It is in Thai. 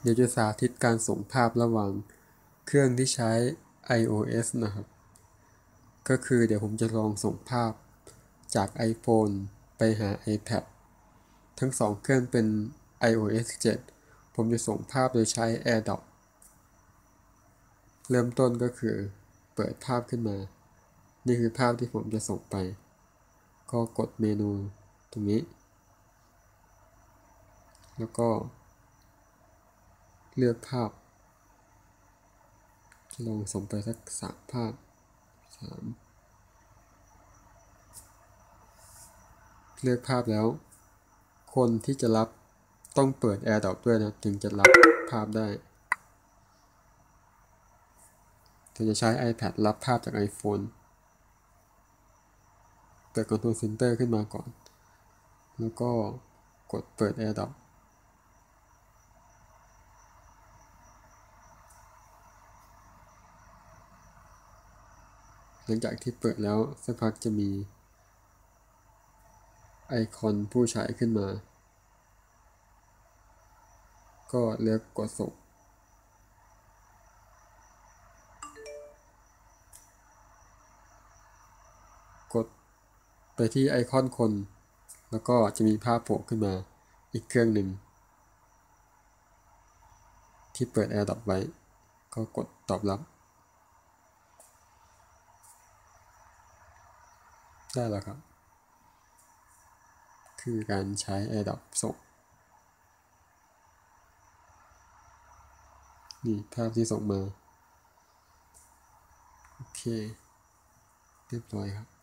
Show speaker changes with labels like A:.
A: เดี๋ยวจะสาธิตการส่งภาพระหว่างเครื่องที่ใช้ iOS นะครับ ก็คือเดี๋ยวผมจะลองส่งภาพจาก iPhone ไปหา iPad ทั้งสองเครื่องเป็น iOS 7 ผมจะส่งภาพโดยใช้ AirDrop เริ่มต้นก็คือเปิดภาพขึ้นมา นี่คือภาพที่ผมจะส่งไป ก็กดเมนูตรงนี้ แล้วก็ เลือกภาพ ลองส่งไปสักสามภาพสามเลือกภาพแล้ว คนที่จะรับต้องเปิด AirDrop ด้วยนะ ถึงจะรับภาพได้ถ้าจะใช้ iPad รับภาพจาก iPhone เปิด Control Center ขึ้นมาก่อน แล้วก็กดเปิด AirDrop หลังจากที่เปิดแล้วสักพักจะมีไอคอนผู้ใช้ขึ้นมา ก็เลือกกดส่งกดไปที่ไอคอนคน แล้วก็จะมีภาพโผล่ขึ้นมาอีกเครื่องหนึ่ง ที่เปิด AirDrop ไว้ ก็กดตอบรับ ได้แล้วครับ คือการใช้ AirDrop ส่งนี่ภาพที่ส่งมา โอเค เรียบร้อยครับ